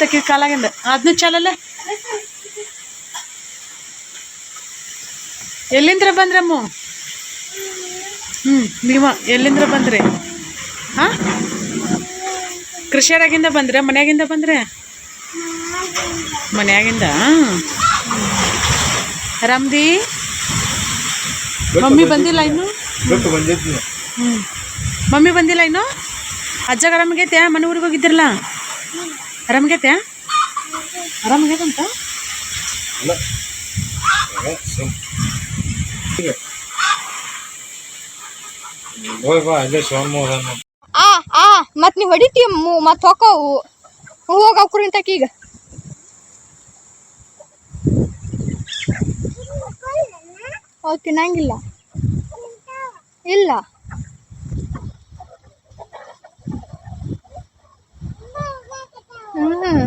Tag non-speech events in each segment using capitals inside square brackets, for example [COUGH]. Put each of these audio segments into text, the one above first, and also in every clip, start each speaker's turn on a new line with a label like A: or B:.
A: ಬಿತ್ತಕ್ಕೆ ಕಾಲಾಗಿಂದ. ಅದನ್ನ ಚಾಲಲ್ಲ? ಎಲ್ಲಿಂದ್ರ ಬಂದ್ರಮ್ಮ? ಹ್ಞೂ ನೀವ ಎಲ್ಲಿಂದ್ರ ಬಂದ್ರಿ? ಹಾಂ? ಕೃಷಿಯರಾಗಿಂದ ಬಂದ್ರೆ ಮನ್ಯಾಗಿಂದ ಬಂದ್ರೆ? ಮನ್ಯಾಗಿಂದ ರಮ್ದಿ? ಮಮ್ಮಿ ಬಂದಿಲ್ಲ ಇನ್ನು? ಹ್ಞೂ ಮಮ್ಮಿ ಬಂದಿಲ್ಲ ಇನ್ನು? ಅಜ್ಜಗ ತ್ಯಾ ಮನೆ ಊರಿಗೆ ಹೋಗಿದ್ದಿರಲ್ಲ? ಆರಾಮಾಗೈತೆ? ಆರಾಮಾಗೈತಂತ
B: ಆ ಆ ಮತ್ ನೀವ್ ಹೊಡಿತೀಯ ಮತ್ ಹೊಕ್ಕವು ಹೋಗ ಕುರಿಂತಕ ಈಗ. ಓಕೆ ತಿನ್ನಂಗಿಲ್ಲ. ಇಲ್ಲ. ಹ್ಮ್.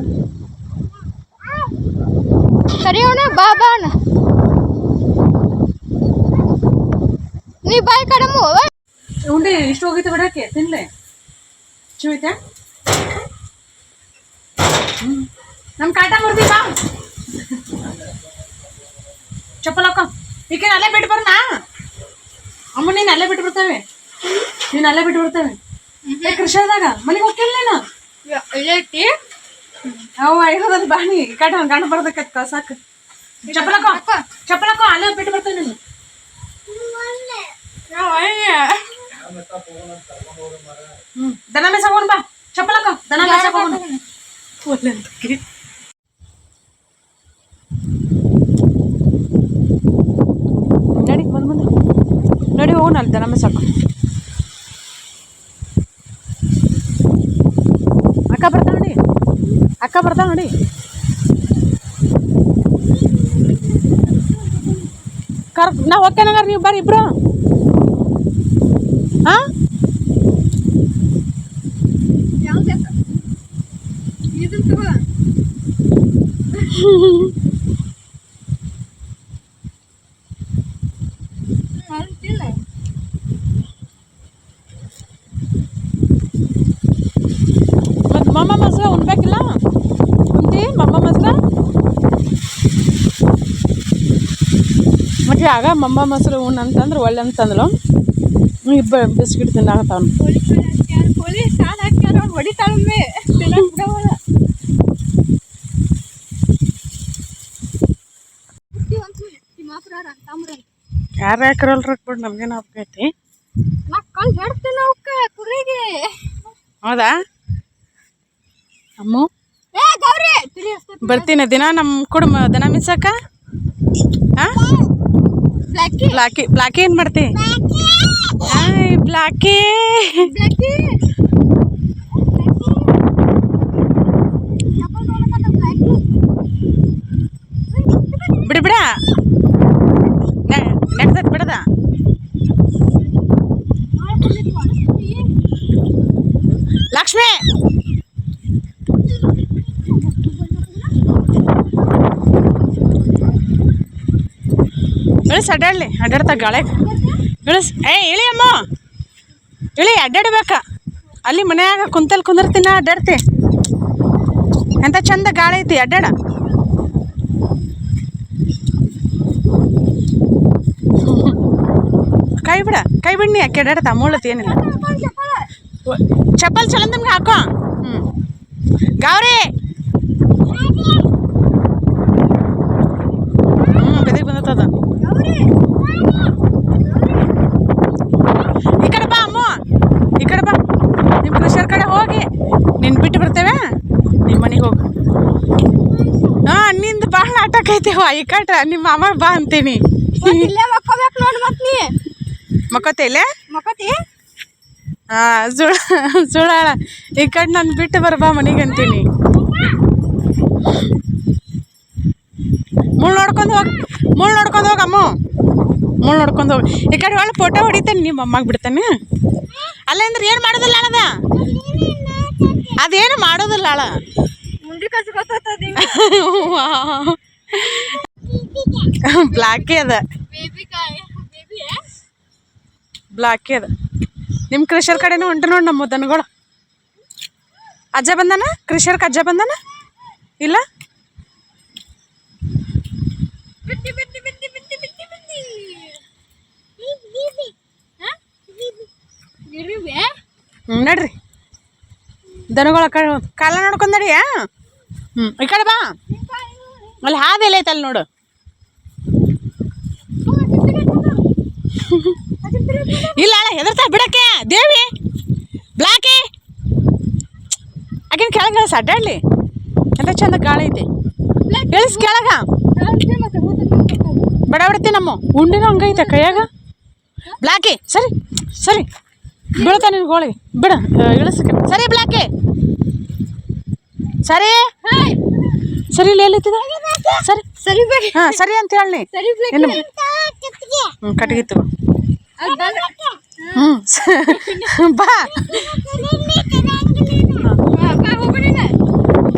B: ಅಣ್ಣ ಬಾ ಬಾ ಅಣ್ಣ. ನೀ ಬಾಯ್ ಕಡಮು
A: ಉಂಡೆ ಇಷ್ಟು ಹೋಗಿತ್ತು ಬಿಡಕ್ಕೆ ತಿನ್ಲೆ. ಚೂಯ್ತಾ ಹ್ಞೂ ನಮ್ಮ ಕಾಟ ಮುರ್ದಿ ಬಾ. ಚಪ್ಪಲ್ ಹಾಕೋ. ಈಕೆ ಅಲ್ಲೇ ಬಿಟ್ಟು ಬರ್ನಾ? ಅಮ್ಮ ನೀನು ಅಲ್ಲೇ ಬಿಟ್ಟು ಬರ್ತೇವೆ. ನೀನು ಅಲ್ಲೇ ಬಿಟ್ಟು ಬರ್ತೇವೆ. ಏ ಕೃಷಿದಾಗ ಮನೆಗೆ ಹೋಗ್ತಿಲ್ಲ ನೀನು? ಅವ ಇರೋದಲ್ಲ ಬಾಣಿ. ಕಾಟ ಗಂಡ ಬರ್ಬೇಕತ್ತ ಸಾಕು ಚಪ್ಪಲ್ ಹಾಕೋ ಚಪ್ಪಲ್ ಹಾಕೋ ಅಲ್ಲೇ ಬಿಟ್ಟು ಬರ್ತೇವೆ ನೀನು. ದನ ಮೇಸ ಹೋಗೋಣ ಬಾ. ಚಪ್ಪಲ್ ಹಾಕೋ ದನ ಮೇಸ ಹೋಗೋಣ. ನಡಿ, ಬಂದ್ ಬಂದು. ನಡಿ, ಹೋಗೋಣ ಅಲ್ಲಿ ದನ ಮೇಸಾಕು ಅಕ್ಕ ಬರ್ತಾಳ, ನೋಡಿ. ಅಕ್ಕ ಬರ್ತಾವೆ ನೋಡಿ. ಕರ್ ನಾ ಹೋಗ್ತೇನಂಗಾರ ನೀವು ಬರ್ರಿ ಇಬ್ರು. ಹಾ? ಮತ್ತು [LAUGHS] ಮಮ್ಮ ಮೊಸರು ಉಣ್ಬೇಕಿಲ್ಲ ಉಂಟಿ ಮಮ್ಮ ಮೊಸರು ಮತ್ತೆ ಆಗ ಮಮ್ಮ ಮೊಸರು ಉಣ್ಣು ಅಂತಂದ್ರೆ, ಒಳ್ಳೆ ಅಂತಂದ್ಲು ಇಬ್ಬ ಬಿಸ್ಕಿಟ್
B: ತಿನ್ನಾಕತ್ತಾವನು
A: ಯಾರು ಯಾಕರಲ್ರ ಬಿಡು ನಮ್ಗೇನು ಆಗ್ತೈತಿ ಹೌದಾ? ಅಮ್ಮ? ಬರ್ತೀನಿ ದಿನ ನಮ್ಮ ಕೂಡ ದನ ಮಿಸಕ್ಕ ಹಾಂ
B: ಬ್ಲಾಕಿ
A: ಬ್ಲಾಕಿ ಏನು ಮಾಡ್ತಿ? ಹಾಯ್ ಬ್ಲಾಕಿ ಬಿಡ ಬಿಡಿ. ನೆಕ್ಸ್ಟ್ ಬಿಡದ? ಲಕ್ಷ್ಮಿ! ಇಳಿಸ್ ಅಡ್ಡಾಡ್ಲಿ, ಅಡ್ಡಾಡ್ತಾ ಗಾಳೆಗೆ ಇಳಿಸ್ ಏ, ಇಳಿ ಅಮ್ಮ. ಇಳಿ, ಅಡ್ಡಾಡ್ಬೇಕ. ಅಲ್ಲಿ ಮನ್ಯಾಗ ಕುಂತಲ್ಲಿ ಕುಂದಿರ್ತೀನ ಅಡ್ಡಾಡ್ತಿ. ಎಂತ ಚಂದ ಗಾಳಿ ಐತಿ, ಅಡ್ಡಾಡ. ಕೈ ಬಿಡ, ಕೈ ಬಿಡ್ನಿ ಯಾಕೆ ಅಡ್ಡಾಡ್ತಾ ಮುಳ್ಳತಿ ಏನಿಲ್ಲ. ಚಪ್ಪಲ್ ಚಲೋ ನಮ್ಗೆ ಹಾಕೋ. ಹ್ಞೂ ಗಾವ್ರಿ ಹ್ಞೂ ಬೆದಿಗೆ ಬಂದತ್ತದ ಈ ಕಡೆ ಬಾ ಅಮ್ಮ ಈ ಕಡೆ ಬಾ ನಿಮ್ಮ ಕೃಷಿಯರ ಕಡೆ ಹೋಗಿ ನಿನ್ನ ಬಿಟ್ಟು ಬರ್ತೇವೆ ನಿಮ್ಮ ಮನೆಗೆ ಹೋಗು ಹಾಂ ನಿಂದು ಭಾಳ ಆಟಕ್ಕೈತೆವ ಈ ಕಟ ನಿಮ್ಮ ಮಾಮ ಬಾ ಅಂತೀನಿ.
B: ಇಲ್ಲೇ ಮಕ್ಕೋಬೇಕು ನೋಡಿ ಮತ್ ನೀ.
A: ಮಕ್ಕೋತೇಲೆ
B: ಮಕ್ಕೋತಿ?
A: ಹಾಂ ಸುಳ ಸುಳಾಳ. ಈ ಕಡೆ ನಾನು ಬಿಟ್ಟು ಬರಬಾ ಮನೆಗೆ ಅಂತೀನಿ. ಮುಳ್ಳು ನೋಡ್ಕೊಂಡು ಹೋಗಿ ಮುಳ್ಳು ನೋಡ್ಕೊಂಡು ಹೋಗಮ್ಮ ಮುಳ್ಳು ನೋಡ್ಕೊಂಡು ಹೋಗಿ. ಈ ಕಡೆ ಒಳ್ಳೆ ಫೋಟೋ ಹೊಡಿತೇನೆ ನಿಮ್ಮ ಅಮ್ಮಗೆ ಬಿಡ್ತೇನೆ. ಅಲ್ಲ ಅಂದ್ರೆ ಏನು ಮಾಡೋದಿಲ್ಲ ಅಳದ ಅದೇನು ಮಾಡೋದಿಲ್ಲ ಅಳ
B: ಮುಂದೆ ಕಸ ಗೊತ್ತದ
A: ಬ್ಲಾಕೇ ಅದ. ಬ್ಲಾಕೇ ಅದ. ನಿಮ್ಮ ಕೃಷಿಯರ್ ಕಡೆನೂ ಉಂಟು ನೋಡಿ ನಮ್ಮ ದನಗಳು. ಅಜ್ಜ ಬಂದಾನ? ಕೃಷಿಯರ್ಗೆ ಅಜ್ಜ ಬಂದಾನ? ಇಲ್ಲ? ಹ್ಞೂ ನಡ್ರಿ. ದನಗಳ ಕಡೆ ಕಾಲ ನೋಡ್ಕೊಂಡ್ ನಡಿಯಾ? ಹ್ಞೂ ಈ ಕಡೆ ಬಾ. ಅಲ್ಲಿ ಹಾವೆಲ್ಲ ಐತಲ್ಲಿ ನೋಡು. ಇಲ್ಲ ಹೆದರ್ತಾ ಬಿಡಕ್ಕೆ? ದೇವಿ, ಬ್ಲಾಕೆ. ಆಕಿನ ಕೆಳಗೆ ಇಳಿಸ್ ಎಲ್ಲ ಚಂದ ಗಾಳಿ ಐತಿ. ಇಳಿಸ್ ಕೆಳಗ. ಬಡ ಬಿಡತ್ತೆ ನಮ್ಮ ಉಂಡಿನ ಹಂಗೈತೆ ಕೈಯಾಗ. ಬ್ಲಾಕೆ, ಸರಿ ಸರಿ. ಬೀಳ್ತಾ ನಿನ್ ಗೋಳಿ. ಬಿಡ ಇಳಿಸ್ಕ. ಸರಿ, ಬ್ಲಾಕೆ. ಸರಿ. ಸರಿ ಇಲ್ಲಿ ಎಲ್ಲಿತ್ತಿದ ಸರಿ.
B: ಸರಿ
A: ಹಾಂ ಸರಿ ಅಂತ ಹೇಳಿ. ಏನು ಹ್ಞೂ ಕಟ್ಗೆ ತಗೋ ಹ್ಞೂ ಬಾ.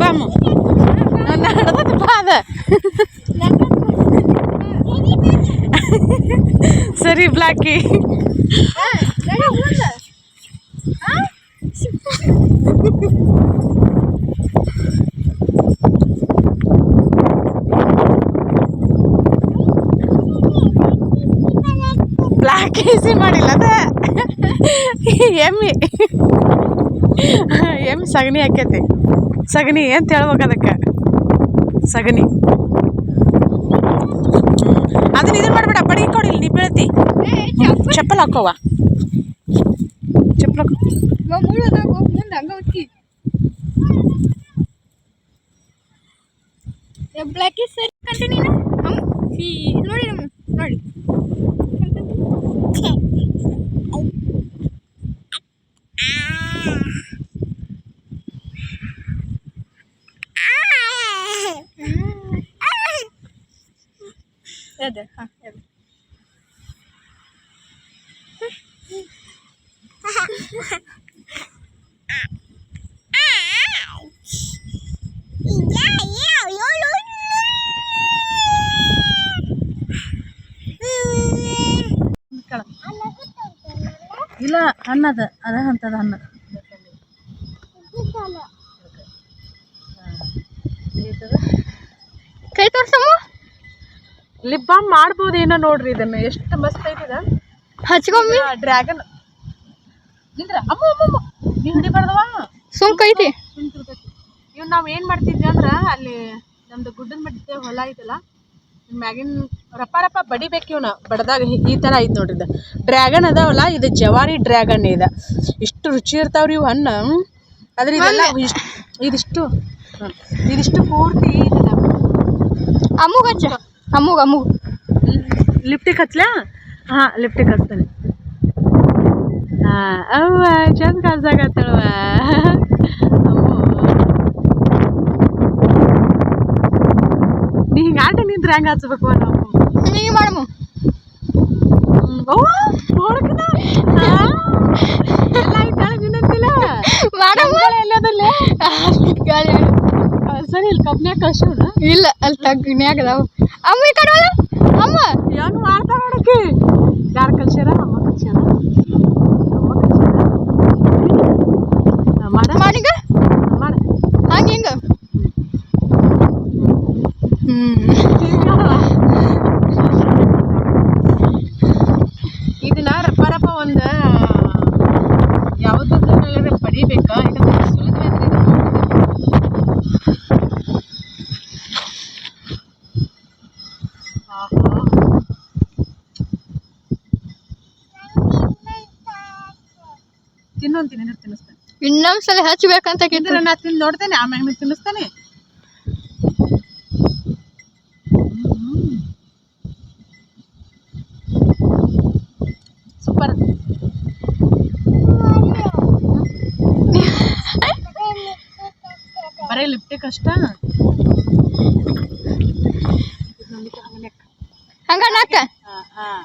A: ಬಾ ಅಮ್ಮ. ನಡ್ದದ ಬಾ ಅದ. ಸರಿ ಬ್ಲಾಕಿ. ಈಸಿ ಮಾಡಿಲ್ಲ ಅದ ಎಮ್ಮಿ. ಎಮ್ಮಿ ಸಗಣಿ ಹಾಕೈತಿ ಸಗಣಿ ಅಂತ ಹೇಳ್ಬೇಕು ಅದಕ್ಕೆ? ಸಗಣಿ. ಅದನ್ನ ಇದನ್ನ ಮಾಡಬೇಡ ಬಡಿಗೆ ಕೊಡಿ ಇಲ್ಲಿ ನೀ ಬೀಳ್ತಿ. ಚಪ್ಪಲ್. ಹಾಕೋವ. ಚಪ್ಪಲ್ ಹಾಕೋ.
B: ಬ್ಲ್ಯಾಕ್ ಸರಿ ಕಂಟಿನ್ಯೂ ನೋಡಿ ನೋಡಿ. ಅದೇ ಹಾಂ ಅದೇ
A: ಇಲ್ಲ ಅನ್ನದ ಅದ ಅಂತದ ಅನ್ನ.
B: ಕೈ ತೋರ್ಸಮ್ಮ.
A: ಲಿಪ್ ಬಾಮ್ ಮಾಡ್ಬೋದು ಏನೋ ನೋಡ್ರಿ ಇದನ್ನ. ಎಷ್ಟು ಮಸ್ತ್ ಐತಿದ.
B: ಹಚ್ಕೊಮ್ಮಿ
A: ಡ್ರ್ಯಾಗನ್ ನಿಂದ್ರ? ಅಮ್ಮ ಅಮ್ಮ ಅಮ್ಮ. ನೀ ಹಿಡಿಬಾರ್ದವ
B: ಕೈತಿ
A: ಇವ್ ನಾವ್ ಏನ್ ಮಾಡ್ತಿದ್ವಿ ಅಂದ್ರ ಅಲ್ಲಿ ನಮ್ದು ಗುಡ್ಡದ ಮಧ್ಯೆ ಹೊಲ ಐತಲ್ಲ ಮ್ಯಾಗಿನ್ ರಪ್ಪ ರಪ್ಪ ಬಡಿಬೇಕು ಇವ್ನ. ಬಡದಾಗ ಈ ತರ ಐತ್ ನೋಡ್ರಿ ಇದು. ಡ್ರ್ಯಾಗನ್ ಅದಾವಲ್ಲ ಇದು ಜವಾರಿ ಡ್ರ್ಯಾಗನ್ ಇದೆ. ಇಷ್ಟು ರುಚಿ ಇರ್ತಾವ್ರಿ ಇವು ಹಣ್ಣು ಆದ್ರೆ ಇದೆಲ್ಲ ಇಷ್ಟ್- ಇದಿಷ್ಟು ಇದಿಷ್ಟು ಪೂರ್ತಿ ಇದನ್ನ
B: ಅಮ್ಮುಗ ಹಚ್ಚ ಅಮ್ಮುಗ ಅಮ್ಮುಗ
A: ಲಿಫ್ಟಿಗೆ ಹಚ್ಲಾ ಹಾ ಲಿಫ್ಟಿಗೆ ಹಚ್ತಾನೆ ಹಾ ಅವ್ವ ಚಂದ ಕಾಣ್ಸಾಕತ್ತಳವ ನೀ ಹಿಂಗೆ ಆಟ ನಿಂತ್ರೆ ಹೆಂಗೆ ಹಚ್ಬೇಕು ನಾವು
B: ನೀ ಮಾಡಮ್ಮ
A: ಅವ್ವ ನೋಡಕನ ಎಲ್ಲ ಐತಾಳೆ ನಿನ್ನಂತಿಲ್ಲ
B: ಮಾಡಮ್ಮ
A: ಎಲ್ಲದಲ್ಲ
B: ಗಾಳಿ
A: ಸರಿ ಇಲ್ಲಿ ಕಬ್ನ್ಯಾಗ ಕಳ್ಸೋಣ
B: ಇಲ್ಲ ಅಲ್ಲಿ ತಗ್ನ್ಯಾಗ ಅದಾವ? ಅಮ್ಮ ಈ ಕಡೆ ಅಮ್ಮ.
A: ಹೆಂಗ್ ಮಾಡ್ತಾ ನೋಡಕ್ಕೆ ಯಾರು ಕಲ್ಸ್ಯಾರ ಅಮ್ಮ ಕಲ್ಸ್ಯಾರ ಅಮ್ಮ ಕಲ್ಸ್ಯಾರ ಹಾ, ಮಾಡ
B: ಮಾಡೀಗ
A: ಮಾಡ
B: ಹಂಗ ಹಿಂಗ ಹ್ಮ್
A: ಇದನ್ನ ರಪ್ಪ ರಪ್ಪ ಒಂದ ಯಾವ್ದಾದ್ರೆ ಪಡಿಬೇಕಾ ಇದನ್ನ ಸುಲಿದ್ವಿ ಅಂದ್ರೆ ಇದು ಆಹಾ. ತಿನ್ನು ಅಂತೀನಿ ಅಂದ್ರೆ ತಿನ್ನಿಸ್ತಾನೆ
B: ಇನ್ನೊಂದ್ಸಲ ಹಚ್ಬೇಕಂತ
A: ಇದ್ರೆ ನಾ ತಿಂದು ನೋಡ್ತೇನೆ ಆಮೇಲೆ ಆಮೇಲೆ ತಿನ್ನಿಸ್ತಾನೆ. ಸೂಪರ್. ಬರೀ ಲಿಪ್ಟಿಕ್ ಅಷ್ಟ.
B: ಹಂಗ ನಾಕ
A: ಹಾಂ ಹಾಂ.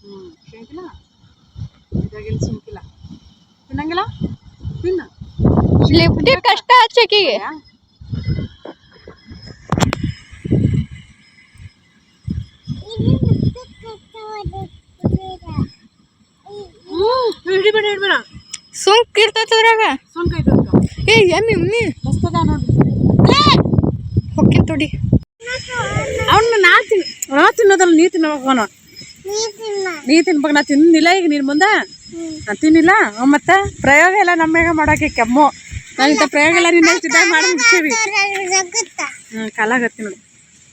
A: ಹ್ಞೂ ಶೇಂಗಿಲ್ಲ ಇದು ಅದ್ರಾಗೆಲ್ಲ ಸುಮ್ಕಿಲ್ಲ ತಿನ್ನಂಗಿಲ್ಲ? ತಿನ್ನ.
B: ಲಿಫ್ಟಿಗೆ ಕಷ್ಟ ಹಚ್ಚಕಿಗೆ
A: ಹ್ಮ್ ಹಿಡಿಬೇಡ ಹಿಡಿಬೇಡ
B: ಸುಂಕ್ ಇರ್ತೈತಿ ಅದ್ರಾಗ.
A: ಅದ್ಕ.
B: ಏ ಎಮ್ಮಿ
A: ನೋಡ್ರಿ
B: ಹೊಕ್ಕಿನ ತೊಡಿ.
A: ಅವ್ನ ನಾ ತಿನ್ ನಾ ತಿನ್ನೋದಲ್ಲ ನೀ ತಿನ್ಬೇಕು ಅವನು ನೀ ತಿನ್ಬೇಕು ನಾ ತಿನ್ನಿಲ್ಲ ಈಗ ನೀನ್ ಮುಂದೆ ತಿನ್ನಿಲ್ಲ. ಮತ್ತೆ ಪ್ರಯೋಗ ಎಲ್ಲ ನಮ್ಮ್ಯಾಗ ಮಾಡೋಕೆ ಕೆಮ್ಮು. ನಾನು ಇಂಥ ಪ್ರಯೋಗ ಎಲ್ಲ ನಿನ್ನ ಚಿತ್ರ ಮಾಡಿ ಮುಗಿಸೇವಿ. ಹ್ಞೂ ಕಾಲಾಗತ್ತಿ ನೋಡಿ.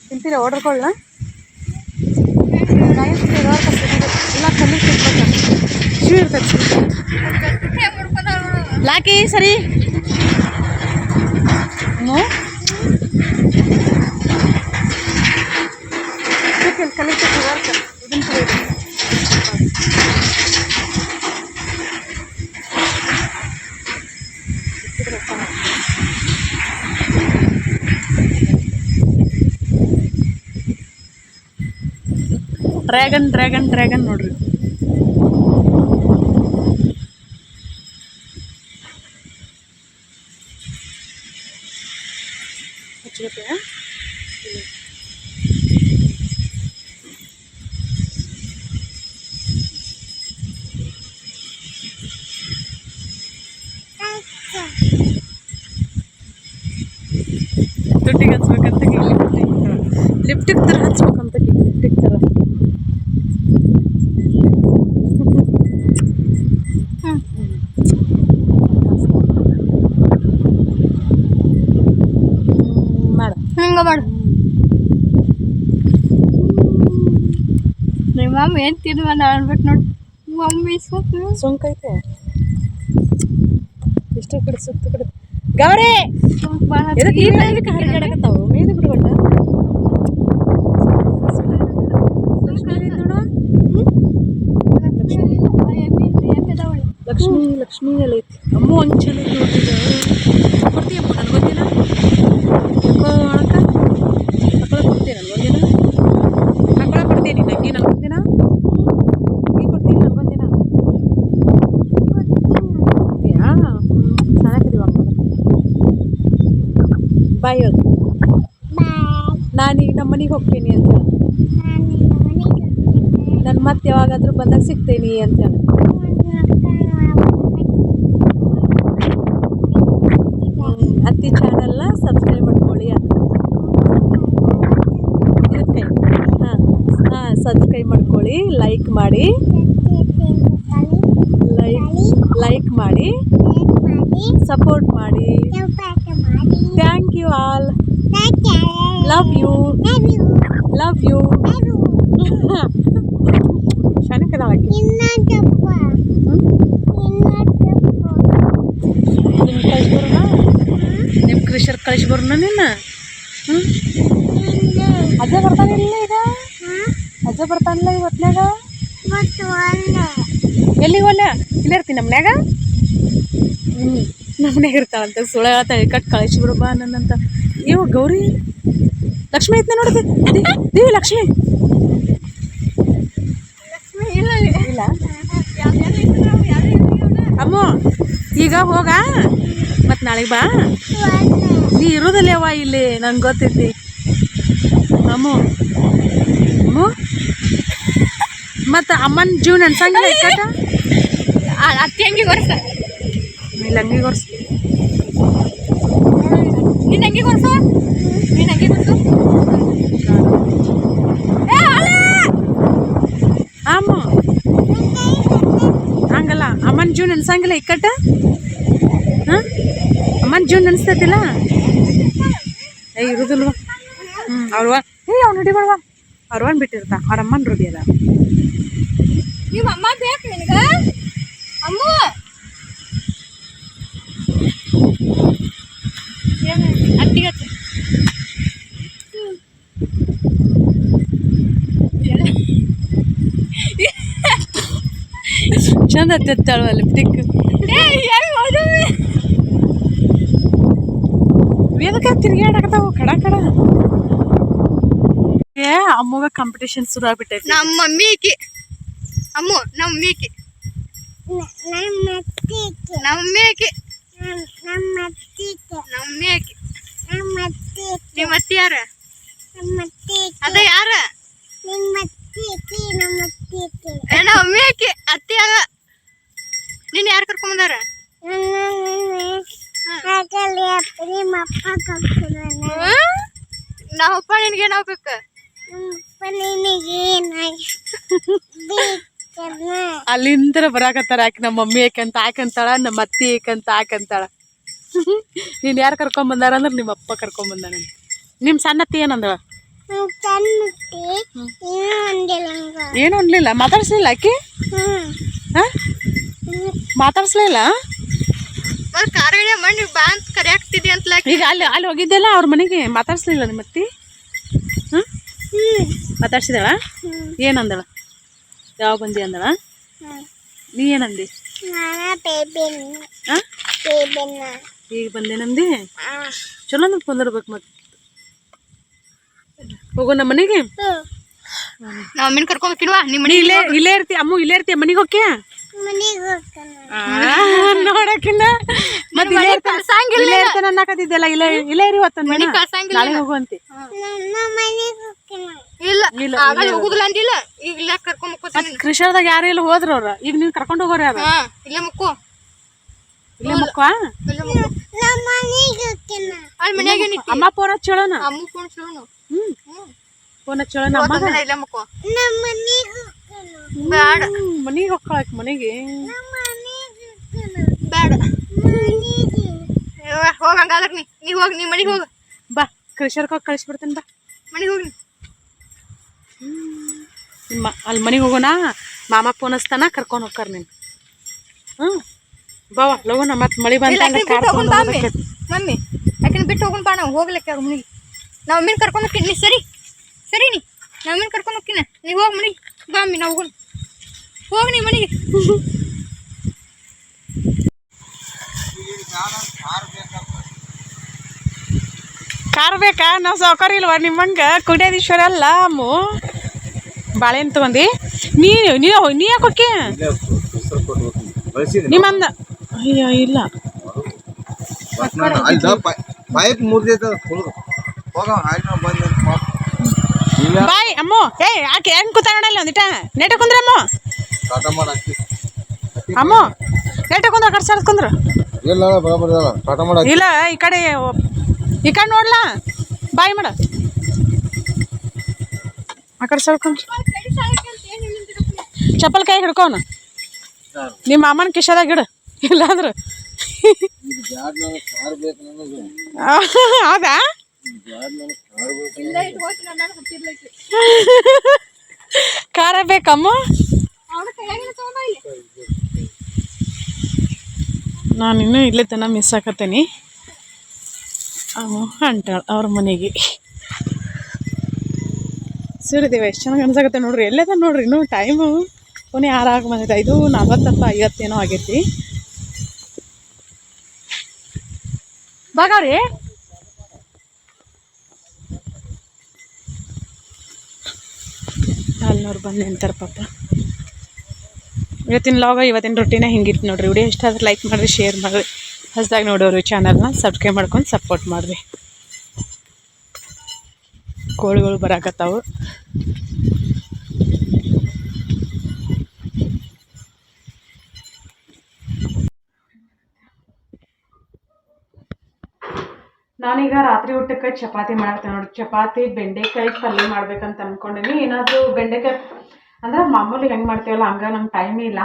A: ತಿಂತೀರ ಇರ್ತೈತಿ ಲಾಕಿ, ಸರಿ. ಹ್ಞೂ ಡ್ರ್ಯಾಗನ್ ಡ್ರ್ಯಾಗನ್ ಡ್ರ್ಯಾಗನ್ ನೋಡ್ರಿ ಹಚ್ಬೇಕ ದುಡ್ಡಿಗೆ ಹಚ್ಬೇಕಂತ ಲಿಪ್ಟಿಕ್ ಥರ ಹಚ್ಬೇಕಂತ ಲಿಪ್ಟಿಕ್ ಥರ ಮಾಡ
B: ಹಂಗ ಮಾಡು. ನಿಮ್ಮ ಮಮ್ಮಿ ಏನ್ ತಿನ್ಬಂದ ಬಂದ ಅನ್ಬಿಟ್ಟು ನೋಡಿ. ಮಮ್ಮಿ ಸುತ್ತ
A: ಸುಂಕೈತೆ ಇಷ್ಟು ಕಡೆ ಸುತ್ತ ಕಡೆ. ಗೌರಿ! ಇದಕ್ಕೆ ಹರಿಗಾಡಕತ್ತಾವು ಮೇದು ಬಿಡ್ಬೇಡ. ಲಕ್ಷ್ಮಿ ಲಕ್ಷ್ಮಿ. ಎಲ್ಲ ಐತಿ ಅಮ್ಮ ಒಂಚೂರು ನಾನೀಗ ನಮ್ಮ ಮನೆಗೆ ಹೋಗ್ತೀನಿ ಅಂತ ಹೇಳಿ. ನಾನು ಮತ್ತೆ ಯಾವಾಗಾದರೂ ಬಂದಾಗ ಸಿಗ್ತೀನಿ ಅಂತ ಹೇಳಿ. ಅತ್ತಿ ಚಾನಲ್ನ ಸಬ್ಸ್ಕ್ರೈಬ್ ಮಾಡ್ಕೊಳ್ಳಿ ಅಂತ. ಇದಕ್ಕೆ ಹಾಂ ಹಾಂ ಸಬ್ಸ್ಕ್ರೈಬ್ ಮಾಡ್ಕೊಳ್ಳಿ ಲೈಕ್ ಮಾಡಿ. ಲೈಕ್ ಲೈಕ್ ಮಾಡಿ. ಸಪೋರ್ಟ್ ಮಾಡಿ. Thank you all love you love you ಶಾನಕದಾಳಕ್ಕೆ ನಿಮ್ಮ ಕಳಿಸ್ಬರೋಣ ನಿಮ್ಮ ಕೃಷಿಯರ್ ಕಳಿಸ್ಬರೋಣ ನಿನ್ನ ಹ್ಞೂ ಅಜ್ಜ ಬರ್ತಾನಿಲ್ಲ ಈಗ ಅಜ್ಜ ಬರ್ತಾನಿಲ್ಲ ಈ ಹೊತ್ನ್ಯಾಗ ಎಲ್ಲಿಗೆ ಒಲ್ಲ ಇಲ್ಲೇ ಇರ್ತೀನಿ ನಮ್ಮ ಮನ್ಯಾಗ ನಮ್ಮ ಮನ್ಯಾಗ ಇರ್ತಾಳಂತ. ಸುಳ ಹೇಳ್ತಾಳೆ ಕಟ್ ಕಳಿಸ್ಬಿಡು ಬಾ ನನ್ನಂತ. ಇವ ಗೌರಿ? ಲಕ್ಷ್ಮಿ ಐತೆ ನೋಡಿದೆ ದೇವಿ ಲಕ್ಷ್ಮಿ. ಇಲ್ಲ ಅಮ್ಮ ಈಗ ಹೋಗ? ಮತ್ತು ನಾಳೆಗೆ ಬಾ. ನೀ ಇರೋದಲ್ಲ ಯವ್ವ ಇಲ್ಲಿ ನಂಗೆ ಗೊತ್ತೈತಿ ಅಮ್ಮ ಅಮ್ಮ. ಮತ್ತು ಅಮ್ಮನ ಜೀವನ ಅನ್ಸಂಗಿಲ್ಲ ಇಕ್ಕಟ
B: ಅತ್ತಿ ಹಂಗೆ ವರ್ಷ
A: ಇಲ್ಲ ಹಂಗೆ
B: ವರ್ಷ ನೀನ್ ಹಂಗೆ ವರ್ಷ
A: ಹಂಗಲ್ಲ ಅಮ್ಮನ ಜೀವನ ಅನ್ಸಂಗಿಲ್ಲ ಇಕ್ಕಟ್ಟ ಹಾಂ ಅಮ್ಮನ ಜೀವನ ಅನ್ಸ್ತೈತಿಲ್ಲ ಏ ಇರುದಿಲ್ವ ಹ್ಞೂ ಅವ್ರವ ಏ ಅವ್ನು ಹಿಡಿಬೇಡವ ಅವ್ರವನ್ ಬಿಟ್ಟಿರ್ತ ಅವ್ರ ಅಮ್ಮನ ರೂಢಿ ಅದ
B: ನಿಮ್ಮ ಅಮ್ಮ ಬೇಕು ನಿನಗ ಅಮ್ಮ
A: ಚಂದ ಹತ್ತಿರ್ತಾಳವ ಲಿಪ್ಟಿಕ್ ವೇದಕ ತಿರ್ಗಾಡಕತ್ತಾವ ಕಡ ಕಡ ಏ ಅಮ್ಮಗ ಕಾಂಪಿಟೇಷನ್ ಶುರು ಆಗ್ಬಿಟ್ಟೈತಿ
B: ನಮ್ಮ ಮಮ್ಮಿ ಈಕಿ ಅಮ್ಮ ನಮ್ಮ ಮಮ್ಮಿ ಈಕಿ ನಮ್ಮಿ ಆಕಿ ನಮ್ಮಿ ಆಕಿ ನಿಮ್ಮ ಅತ್ತಿ ಯಾರ ಅದ ಯಾರ ಏ ನಮ್ಮಿ ಆಕಿ ಅತ್ತಿ ಅದ ನೀನ್ ಯಾರು ಕರ್ಕೊಂಬಂದಾರ. ನಾವಪ್ಪ ನಿನ್ಗೆ ಏನ್ ಆಗ್ಬೇಕ
A: ಅಲ್ಲಿಂದ ಬರಾಕತ್ತಾರ ಯಾಕೆ ನಮ್ಮ ಮಮ್ಮಿ ಏಕಂತ ಹಾಕಂತಾಳ ನಮ್ಮ ಅತ್ತಿ ಏಕಂತ ಹಾಕಂತಾಳ ನೀನ್ ಯಾರು ಕರ್ಕೊಂಡ್ ಬಂದಾರ ಅಂದ್ರೆ ನಿಮ್ಮ ಅಪ್ಪ ಕರ್ಕೊಂಡ್ ನಿಮ್ಮ ನಿಮ್ ಸಣ್ಣ ಅತ್ತಿ ಏನಂದಳ ಏನು ಅನ್ಲಿಲ್ಲ ಮಾತಾಡ್ಸಿಲ್ಲ ಆಕಿ? ಹಾ? ಮಾತಾಡ್ಸ್ಲಿಲ್ಲ
B: ಮನೆ ಮಣ್ಣಿ ಬಾ ಅಂತ ಕರಿಯಾಕ್ತಿದ್ದಿ ಅಂತ
A: ಈಗ ಅಲ್ಲಿ ಅಲ್ಲಿ ಹೋಗಿದ್ದೆಲ್ಲ ಅವ್ರ ಮನೆಗೆ ಮಾತಾಡ್ಸ್ಲಿಲ್ಲ ನಿಮ್ಮ ಅತ್ತಿ? ಹ್ಮ್? ಮಾತಾಡ್ಸಿದಾಳ ಏನಂದಳ? ಯಾವ ಬಂದಿ ಅಂದಳ? ನೀ ಏನಂದಿ? ಈಗ ಬಂದೇನಂದಿ ಚಲೋ ಅಂದ್ರೆ ಕುಂದಿರ್ಬೇಕು ಮತ್ತೆ. ಹೋಗೋಣ ನಮ್ಮ ಮನೆಗೆ.
B: ನಾವ್ ಅಮ್ಮಿನ ಕರ್ಕೊಂಡ್ ಹೋಗ್ತೀನ್ವಾ ನಿಮ್ಮ ಮನೆ
A: ಇಲ್ಲೇ ಇಲ್ಲೇ ಇರ್ತಿ ಅಮ್ಮ ಇಲ್ಲೇ ಇರ್ತೀಯ ಮನೆಗೆ ಹೋಗ್ಯ ನೋಡಕಿನ್ನ ಮತ್ತೆ ಇಲ್ಲೇ ಇರ್ತಾನ. ಇಲ್ಲೇ ಇರ್ತಾನ ಅನ್ನಕತ್ತಿದ್ದೆಲ್ಲ ಇಲ್ಲೇ ಇಲ್ಲೇ ಇರಿ ಇವತ್ತು ಒಂದ್
B: ಮನೆ
A: ದಿನ.
B: ಕಳ್ಸಂಗಿಲ್ಲ
A: ನಾಳೆ ಹೋಗುವಂತೆ.
B: ಇಲ್ಲ.
A: ಇಲ್ಲ,
B: ಆಗ ಹೋಗುದಿಲ್ಲ ಅಂದಿಲ್ಲ. ಈಗ ಇಲ್ಲ ಕರ್ಕೊಂಡ್ ಮುಕ್ಕೋತೀನಿ
A: ಕೃಷಿದಾಗ ಯಾರು ಇಲ್ಲ ಹೋದ್ರ ಅವ್ರ. ಈಗ ನೀವ್ ಕರ್ಕೊಂಡು ಹೋಗೋರು ಯಾರು?
B: ಹಾ ಇಲ್ಲೇ ಮುಕ್ಕೋ.
A: ಇಲ್ಲೇ ಮಕ್ಕ
B: ಇಲ್ಲೇ ಮುಕ್ಕೋ. ಅಲ್ಲಿ ಮನ್ಯಾಗ ಏನಿತ್ತು?
A: ಅಮ್ಮ ಫೋನ್ ಹಚ್ಚೋಳನ
B: ಅಮ್ಮ ಫೋನ್ ಸುಳ್ಳು
A: ಹ್ಮ್.
B: ಹ್ಮ್.
A: ಫೋನ್ ಹಚ್ಚೋಳನ ಅಮ್ಮ
B: ಇಲ್ಲೇ ಮುಕ್ಕೋ.
A: ಮನೆಗೆ ಹೋಗ್ಕೊಳಕ್ ಮನೆಗೆ
B: ಬೇಡ ಹೋಗ ಹೋಗ್ ಹಂಗಾದ್ರ ನೀ ನೀ ಹೋಗ್ ನೀ ಮನೆಗೆ ಹೋಗ.
A: ಬಾ ಕೃಷಿಯರ್ಗೆ ಹೋಗಿ ಕಳಿಸ್ಬಿಡ್ತೇನೆ ಬಾ.
B: ಮನೆಗೆ ಹೋಗಿ
A: ನಿಮ್ಮ ಅಲ್ಲಿ ಮನೆಗೆ ಹೋಗೋಣ ಮಾಮ ಫೋನ್ ಹಚ್ತಾನ ಕರ್ಕೊಂಡು ಹೋಗ್ತಾರ ನೀನು. ಹ್ಞೂ ಬಾವ ಲೋಗೋಣ ಮತ್ತೆ ಮಳೆ
B: ಇಲ್ಲ
A: ಬಂತ
B: ಆಕಿನ ಬಿಟ್ಟು ಹೋಗೋಣ ಬಾ ಮಮ್ಮಿ. ಯಾಕೆ ಬಿಟ್ಟು ಹೋಗೋಣ ಬಾ ನಾವು ಹೋಗ್ಲಿಕ್ಕೆ ಅವ್ರ ಮನೆಗೆ. ನಾವು ಮೀನ್ ಕರ್ಕೊಂಡು ಹೋಗ್ತೀನಿ. ನೀ ಸರಿ ಸರಿ ನೀ. ನಾವು ಮೀನ್ ಕರ್ಕೊಂಡು ಹೋಗ್ತೀನಿ. ನೀವು ಹೋಗಿ ಮನಿಗೆ. ಬಾ ಮಮ್ಮಿ ನಾವು ಹೋಗೋಣ. ಹೋಗಿ ನೀ ಮನೆಗೆ.
A: ಕಾರ್ ಬೇಕಾ? ನಾವು ಸಾವುಕಾರ ಇಲ್ವಾ? ನಿಮ್ಮಂಗ ಕುಡಿಯೋದೀಶ್ವರ ಅಲ್ಲ ಅಮ್ಮು. ಬಾಳೆಹಣ್ಣು ತಗೊಂಡಿ ನೀ ನೀ ನೀ ಯಾಕೆ ಹೋಕ್ಕಿ?
C: ಹೆಸರು ಕೊಡ್ಬೇಕು ಬಳಸಿದ್ದೀನಿ
A: ನಿಮ್ಮಂದ. ಅಯ್ಯೋ ಇಲ್ಲ.
C: ಅಲ್ಲಿ ಪೈಪ್ ಮುರಿದ ಹೋಗ.
A: ಬಾಯ್ ಅಮ್ಮ. ಏ ಯಾಕೆ ಹೆಂಗ್ ಕೂತ ನೋಡಲ್ಲ ಒಂದಿಟ. ನೆಟ ಕುಂದ್ರ ಅಮ್ಮ. ಅಮ್ಮ ನೆಟ ಕುಂದ್ರ ಕಡೆ ಸರ್ ಕುಂದ್ರು.
C: ಇಲ್ಲ ಬರೋಬರ್ ಇಲ್ಲ ಟಾಟಾ ಮಾಡಿ
A: ಇಲ್ಲ ಈ ಕಡೆ ಈ ಕಡೆ ನೋಡ್ಲಾ. ಬಾಯ್ ಮಾಡ. ಆ ಕಡೆ ಸರ್ಕೊಂಡ್ ಚಪ್ಪಲ್ ಕೈ ಹಿಡ್ಕೋನು. ನಿಮ್ಮ ಅಮ್ಮನ ಕಿಶದಾಗ ಇಡು. ಇಲ್ಲಾಂದ್ರೆ. ಹೌದಾ? ಖಾರ ಬೇಕಮ್ಮ? ನಾನು ಇನ್ನೂ ಇಲ್ಲೇ ತನ ಮಿಸ್ ಹಾಕತ್ತೀನಿ ಅವ ಹೊಂಟಾಳ ಅವ್ರ ಮನೆಗೆ. ಸೂರ್ಯದೇವ ಎಷ್ಟು ಚೆನ್ನಾಗಿ ಅನ್ಸಾಕತ್ತೆ ನೋಡ್ರಿ. ಎಲ್ಲದ ನೋಡ್ರಿ ಇನ್ನೂ ಟೈಮು ಕೊನೆ ಆರಾಗ ಬಂದೈತೆ ಐದು ನಲ್ವತ್ತಪ್ಪ ಐವತ್ತೇನೋ ಆಗೈತಿ. ಬಾಗಾವ್ರಿ ಅಲ್ಲಿನವ್ರು ಬಂದು ನಿಂತಾರೆ ಪಾಪ. ಇವತ್ತಿನ ಲಾಗ ಇವತ್ತಿನ ರೊಟ್ಟಿನ ಹಿಂಗಿತ್ತು ನೋಡ್ರಿ. ವಿಡಿಯೋ ಇಷ್ಟ ಆದ್ರೆ ಲೈಕ್ ಮಾಡಿರಿ ಶೇರ್ ಮಾಡಿರಿ. ಹೊಸದಾಗಿ ನೋಡೋರು ಚಾನಲ್ನ ಸಬ್ಸ್ಕ್ರೈಬ್ ಮಾಡ್ಕೊಂಡು ಸಪೋರ್ಟ್ ಮಾಡಿರಿ. ಕೋಳಿಗಳು ಬರಾಕತ್ತಾವು. ನಾನೀಗ ರಾತ್ರಿ ಊಟಕ್ಕೆ ಚಪಾತಿ ಮಾಡ್ತೇನೆ ನೋಡಿ. ಚಪಾತಿ, ಬೆಂಡೆಕಾಯಿ ಪಲ್ಯ ಮಾಡ್ಬೇಕಂತ ಅನ್ಕೊಂಡಿನಿ. ಏನಾದರೂ ಬೆಂಡೆಕಾಯಿ ಅಂದ್ರೆ ಮಾಮೂಲಿ ಹೆಂಗೆ ಮಾಡ್ತೀವಲ್ಲ, ಹಂಗೆ ನಮ್ಗೆ ಟೈಮ್ ಇಲ್ಲ.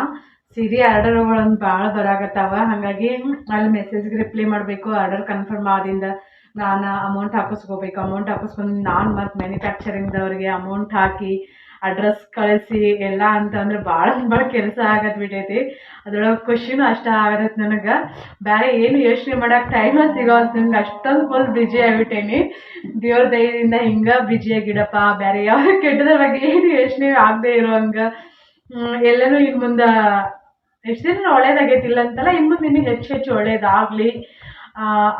A: ಸೀರೆ ಆರ್ಡರ್ಗಳನ್ನು ಭಾಳ ಬರಾಕತ್ತಾವ. ಹಾಗಾಗಿ ಅಲ್ಲಿ ಮೆಸೇಜ್ಗೆ ರಿಪ್ಲೈ ಮಾಡಬೇಕು. ಆರ್ಡರ್ ಕನ್ಫರ್ಮ್ ಆದಿಂದ ನಾನು ಅಮೌಂಟ್ ಹಾಕಿಸ್ಕೋಬೇಕು ಅಮೌಂಟ್ ಹಾಕಿಸ್ಕೊಂಡು ನಾನು ಮತ್ತು ಮ್ಯಾನುಫ್ಯಾಕ್ಚರಿಂಗ್ದವ್ರಿಗೆ ಅಮೌಂಟ್ ಹಾಕಿ ಅಡ್ರೆಸ್ ಕಳಿಸಿ, ಎಲ್ಲ ಅಂತಂದ್ರೆ ಭಾಳ ಭಾಳ ಕೆಲಸ ಆಗತ್ ಬಿಟ್ಟೈತಿ. ಅದ್ರೊಳಗೆ ಖುಷಿನೂ ಅಷ್ಟ ಆಗತೈತಿ ನನಗೆ. ಬೇರೆ ಏನು ಯೋಚನೆ ಮಾಡಕ್ಕೆ ಟೈಮ ಸಿಗೋಲ್ತು ನಂಗೆ, ಅಷ್ಟೊಂದು ಫುಲ್ ಬಿಜಿ ಆಗ್ಬಿಟ್ಟೇನಿ. ದೇವ್ರ ದಯದಿಂದ ಹಿಂಗೆ ಬ್ಯುಸಿಯಾಗಿಡಪ್ಪ ಬೇರೆ ಯಾವ ಕೆಟ್ಟದ್ರ ಬಗ್ಗೆ ಏನು ಯೋಚನೆ ಆಗದೆ ಇರೋ ಹಂಗೆ. ಎಲ್ಲನೂ ಇನ್ನು ಮುಂದೆ ಎಷ್ಟು ದಿನ ಒಳ್ಳೇದಾಗೈತಿ ಇಲ್ಲ ಅಂತಲ್ಲ ಇನ್ನು ಮುಂದೆ ಇನ್ನೂ ಹೆಚ್ಚು ಹೆಚ್ಚು ಒಳ್ಳೇದಾಗಲಿ.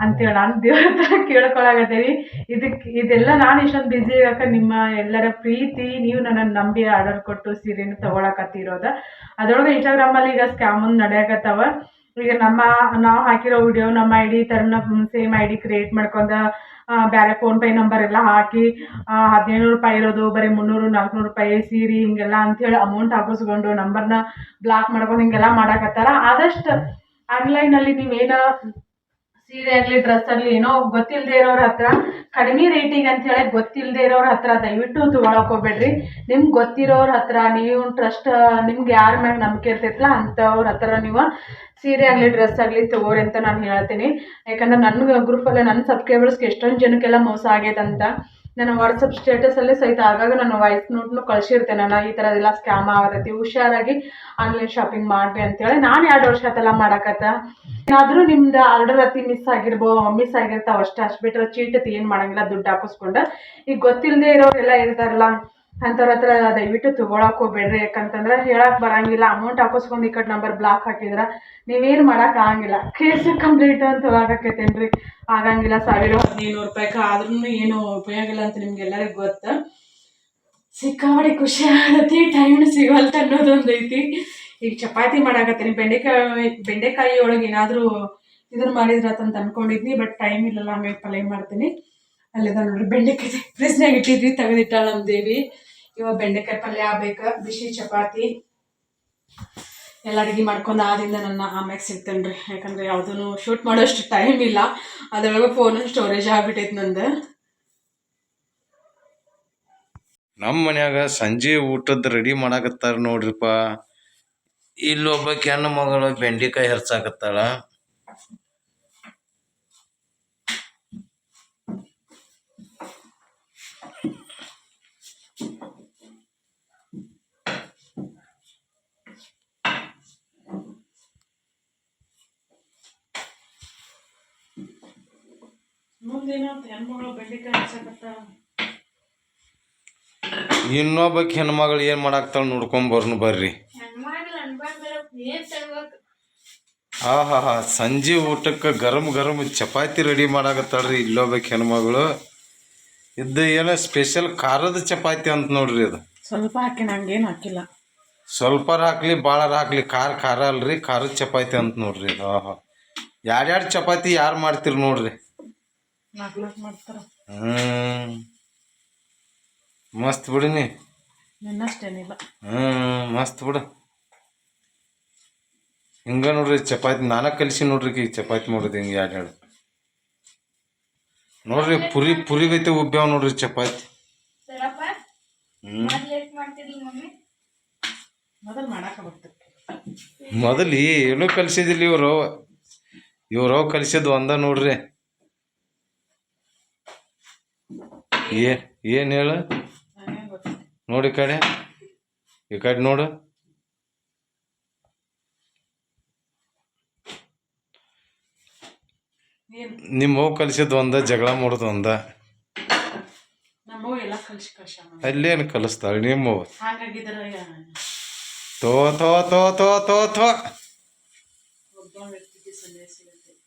A: ಅಂತೇಳಿ ನಾನು ದೇವ್ರ ಹತ್ರ ಕೇಳ್ಕೊಳಕತ್ತೀನಿ ಇದಕ್ಕೆ ಇದೆಲ್ಲ ನಾನು ಇಷ್ಟೊಂದು ಬಿಸಿ ಇರೋಕೆ ನಿಮ್ಮ ಎಲ್ಲರ ಪ್ರೀತಿ ನೀವು ನನ್ನನ್ನು ನಂಬಿ ಆರ್ಡರ್ ಕೊಟ್ಟು ಸೀರೆನ ತಗೊಳಕತ್ತಿರೋದ. ಅದ್ರೊಳಗೆ ಇನ್ಸ್ಟಾಗ್ರಾಮಲ್ಲಿ ಈಗ ಸ್ಕ್ಯಾಮ್ ನಡೆಯಕತ್ತವ. ಈಗ ನಮ್ಮ ನಾವು ಹಾಕಿರೋ ವಿಡಿಯೋ ನಮ್ಮ ಐ ಡಿ ಥರನ ಸೇಮ್ ಐ ಡಿ ಕ್ರಿಯೇಟ್ ಮಾಡ್ಕೊಂಡ ಆ, ಬೇರೆ ಫೋನ್ ಪೇ ನಂಬರ್ ಎಲ್ಲ ಹಾಕಿ ಆ, ಹದಿನೈದು ರೂಪಾಯಿ ಇರೋದು ಬರೀ ಮುನ್ನೂರು ನಾಲ್ಕುನೂರು ರೂಪಾಯಿ ಸೀರೆ ಹಿಂಗೆಲ್ಲ ಅಂಥೇಳಿ ಅಮೌಂಟ್ ಹಾಕಿಸ್ಕೊಂಡು ನಂಬರ್ನ ಬ್ಲಾಕ್ ಮಾಡ್ಕೊಂಡು ಹಿಂಗೆಲ್ಲ ಮಾಡಕತ್ತಾರ. ಆದಷ್ಟು ಆನ್ಲೈನಲ್ಲಿ ನೀವೇನೋ ಸೀರೆ ಆಗಲಿ ಡ್ರೆಸ್ ಆಗಲಿ, ಏನೋ ಗೊತ್ತಿಲ್ಲದೆ ಇರೋರ ಹತ್ರ, ಕಡಿಮೆ ರೇಟಿಗೆ ಅಂತ ಹೇಳಿ ಗೊತ್ತಿಲ್ಲದೆ ಇರೋರ ಹತ್ರ ದಯವಿಟ್ಟು ತೊಗೊಳಕ್ ಹೋಗ್ಬೇಡ್ರಿ. ನಿಮ್ಗೆ ಗೊತ್ತಿರೋರ ಹತ್ರ, ನೀವು ಟ್ರಸ್ಟ್ ನಿಮ್ಗೆ ಯಾರ ಮೇಲೆ ನಂಬಿಕೆ ಇರ್ತೈತಲ್ಲ ಅಂಥವ್ರ ಹತ್ರ ನೀವು ಸೀರೆ ಆಗಲಿ ಡ್ರೆಸ್ ಆಗಲಿ ತಗೋರಿ ಅಂತ ನಾನು ಹೇಳ್ತೀನಿ. ಯಾಕಂದ್ರೆ ನನ್ನ ಗ್ರೂಪಲ್ಲೇ ನನ್ನ ಸಬ್ಸ್ಕ್ರೈಬರ್ಸ್ಗೆ ಎಷ್ಟೊಂದು ಜನಕ್ಕೆಲ್ಲ ಮೋಸ ಆಗೈತಂತ ನನ್ನ ವಾಟ್ಸಪ್ ಸ್ಟೇಟಸಲ್ಲೇ ಸಹಿತ ಆಗಾಗ ನನ್ನ ವಾಯ್ಸ್ ನೋಟ್ನು ಕಳ್ಸಿರ್ತೇನೆ ನಾನು, ಈ ಥರ ಎಲ್ಲ ಸ್ಕ್ಯಾಮ್ ಆಗತೈತಿ, ಹುಷಾರಾಗಿ ಆನ್ಲೈನ್ ಶಾಪಿಂಗ್ ಮಾಡ್ರಿ ಅಂತೇಳಿ ನಾನು ಎರಡು ವರ್ಷ ಆತಲ್ಲ ಮಾಡಕತ್ತ. ಏನಾದರೂ ನಿಮ್ದು ಆರ್ಡರ್ ಅತಿ ಮಿಸ್ ಆಗಿರ್ಬೋ ಮಿಸ್ ಆಗಿರ್ತಾವ ಅಷ್ಟೇ, ಅಷ್ಟು ಬಿಟ್ಟರೆ ಚೀಟ್ ಏನು ಮಾಡಂಗಿಲ್ಲ, ದುಡ್ಡು ಹಾಕಿಸ್ಕೊಂಡು. ಈಗ ಗೊತ್ತಿಲ್ಲದೆ ಇರೋರೆಲ್ಲ ಇರ್ತಾರಲ್ಲ ಅಂಥವ್ರ ಹತ್ರ ದಯವಿಟ್ಟು ತೊಗೊಳಕ್ ಹೋಗ್ಬೇಡ್ರಿ. ಯಾಕಂತಂದ್ರೆ ಹೇಳಕ್ ಬರಂಗಿಲ್ಲ. ಅಮೌಂಟ್ ಹಾಕಿಸ್ಕೊಂಡು ಈ ಕಡೆ ನಂಬರ್ ಬ್ಲಾಕ್ ಹಾಕಿದ್ರೆ ನೀವೇನು ಮಾಡಕ್ ಆಗಂಗಿಲ್ಲ. ಕೇಸ್ ಕಂಪ್ಲೀಟ್ ಅಂತ ಹೋಗಾಕೈತೇನ್ರಿ ಆಗಂಗಿಲ್ಲ. ಸಾವಿರ ಹದಿನೈದು ರೂಪಾಯಿಗೆ ಆದ್ರೂ ಏನು ಉಪಯೋಗ ಇಲ್ಲ ಅಂತ ನಿಮ್ಗೆಲ್ಲರಿಗೂ ಗೊತ್ತು? ಸಿಕ್ಕಾಬಡಿ ಖುಷಿ ಆಗತ್ತೆ. ಟೈಮ್ ಸಿಗಲ್ತ ಅನ್ನೋದೊಂದು ಐತಿ. ಈಗ ಚಪಾತಿ ಮಾಡಾಕತ್ತೀನಿ. ಬೆಂಡೆಕಾಯಿ ಬೆಂಡೆಕಾಯಿ ಒಳಗೆ ಏನಾದರೂ ಇದನ್ನ ಮಾಡಿದ್ರ ಅಂತ ಅನ್ಕೊಂಡಿದ್ನಿ ಬಟ್ ಟೈಮ್ ಇಲ್ಲಲ್ಲ ಆಮೇಲೆ ಪಲ್ಯ ಮಾಡ್ತೀನಿ. ಅಲ್ಲಿದ ನೋಡ್ರಿ, ಬೆಂಡೆಕಾಯಿ ಫ್ರಿಜ್ನಾಗ ಇಟ್ಟಿದ್ವಿ, ತೆಗೆದಿಟ್ಟಾಳ ನಮ್ಮ ದೇವಿ. ಇವಾಗ ಬೆಂಡೆಕಾಯಿ ಪಲ್ಯ ಆಗ್ಬೇಕು, ಬಿಸಿ ಚಪಾತಿ. ಎಲ್ಲ ಅಡುಗೆ ಮಾಡ್ಕೊಂಡು ಆದಿಂದ ನನ್ನ ಆಮ್ಯಾಗ ಸಿಗ್ತೇನೆ ರೀ ಯಾಕಂದ್ರೆ ಯಾವುದೂ ಶೂಟ್ ಮಾಡೋಷ್ಟು ಟೈಮ್ ಇಲ್ಲ. ಅದರೊಳಗೆ ಫೋನ್ ಸ್ಟೋರೇಜ್ ಆಗ್ಬಿಟ್ಟೈತೆ ನಂದು.
C: ನಮ್ಮ ಮನ್ಯಾಗ ಸಂಜೆ ಊಟದ ರೆಡಿ ಮಾಡಾಕತ್ತಾರ ನೋಡ್ರಿಪ್ಪ ಇಲ್ಲೊಬ್ಬ ಹೆಣ್ಣು ಮಗಳು ಬೆಂಡೆಕಾಯಿ ಹರ್ಸಾಕತ್ತಾಳ.
A: ಹೆಣ್ಮಗಳು ಬೆಂಡೆಕಾಯಿ ಹಚ್ಚಕತ್ತ
C: ಇನ್ನೊಬ್ಬ ಹೆಣ್ಮಗಳು ಏನು ಮಾಡಾಕ್ತಾಳ ನೋಡ್ಕೊಂಬರ್ನು ಬರ್ರಿ. ಹಾ ಹಾ ಹಾ ಸಂಜೆ ಊಟಕ್ಕೆ ಗರಂ ಗರಂ ಚಪಾತಿ ರೆಡಿ ಮಾಡಾಕತ್ತಾಳ್ರಿ ಇಲ್ಲೊಬ್ಬ ಹೆಣ್ಮಗಳು. ಇದ್ದ ಏನೋ ಸ್ಪೆಷಲ್ ಖಾರದ ಚಪಾತಿ ಅಂತ ನೋಡ್ರಿ ಅದು.
A: ಸ್ವಲ್ಪ ಹಾಕಿ ನಂಗೇನು ಹಾಕಿಲ್ಲ.
C: ಸ್ವಲ್ಪ ಹಾಕ್ಲಿ ಭಾಳ ಹಾಕ್ಲಿ ಖಾರ ಖಾರ ಅಲ್ರಿ ಖಾರದ ಚಪಾತಿ ಅಂತ ನೋಡ್ರಿ ಇದು ಆಹಾ. ಯಾರ್ಯಾರು ಚಪಾತಿ ಯಾರು ಮಾಡ್ತೀರಿ ನೋಡ್ರಿ? ಹ್ಮ್. ಮಸ್ತ್ ಬಿಡಿನಿ
A: ನಿನ್ನಷ್ಟೇನಿಲ್ಲ
C: ಹ್ಮ್ ಮಸ್ತ್ ಬಿಡು. ಹಿಂಗ ನೋಡ್ರಿ ಚಪಾತಿ ನಾನ ಕಲಿಸಿ ನೋಡ್ರಿ ಈಗ ಚಪಾತಿ ಮಾಡೋದು ಹಿಂಗೆ ಎರಡು ನೋಡ್ರಿ ಪುರಿ ಪುರಿಗೈತೆ ಉಬ್ಬ್ಯಾವ ನೋಡ್ರಿ ಚಪಾತಿ. ಮೊದಲಿ
A: ಮೊದಲು ಮಾಡಾಕ ಬರ್ತದೆ
C: ಮೊದಲು ಏನೂ ಕಲಿಸಿದಿಲ್ಲ ಇವ್ರು. ಇವರು ಕಲಿಸಿದ್ದು ಒಂದ ನೋಡ್ರಿ. ಏ, ಏನು ಹೇಳು? ನೋಡಿ ಕಡೆ. ಈ ಕಡೆ ನೋಡು.
A: ಏನು
C: ನಿಮ್ಮ ಹೋಗಿ ಕಲಿಸಿದ ಒಂದ, ಜಗಳ ಮಾಡೋದು ಒಂದ. ಅಲ್ಲೇನು ಕಲಿಸ್ತಾಳೆ ನಿಮ್ಮ ತೋ ತೋ ತೋ ತೋ ತೋ ತೋ.